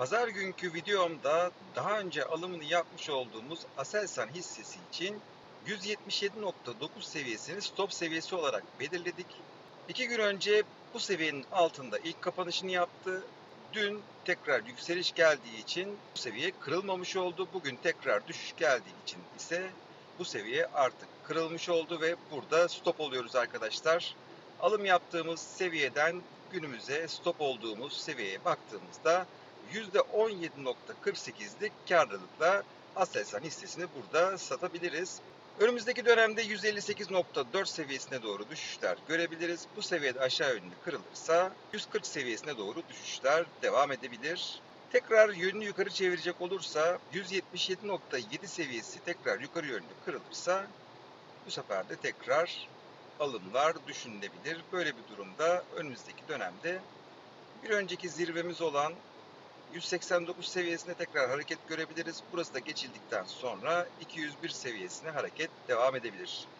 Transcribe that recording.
Pazar günkü videomda daha önce alımını yapmış olduğumuz Aselsan hissesi için 177.9 seviyesini stop seviyesi olarak belirledik. İki gün önce bu seviyenin altında ilk kapanışını yaptı. Dün tekrar yükseliş geldiği için bu seviye kırılmamış oldu. Bugün tekrar düşüş geldiği için ise bu seviye artık kırılmış oldu ve burada stop oluyoruz arkadaşlar. Alım yaptığımız seviyeden günümüze stop olduğumuz seviyeye baktığımızda %17.48'lik karlılıkla Aselsan hissesini burada satabiliriz. Önümüzdeki dönemde 158.4 seviyesine doğru düşüşler görebiliriz. Bu seviyede aşağı yönlü kırılırsa 140 seviyesine doğru düşüşler devam edebilir. Tekrar yönünü yukarı çevirecek olursa 177.7 seviyesi tekrar yukarı yönlü kırılırsa bu sefer de tekrar alımlar düşünülebilir. Böyle bir durumda önümüzdeki dönemde bir önceki zirvemiz olan 189 seviyesine tekrar hareket görebiliriz. Burası da geçildikten sonra 201 seviyesine hareket devam edebilir.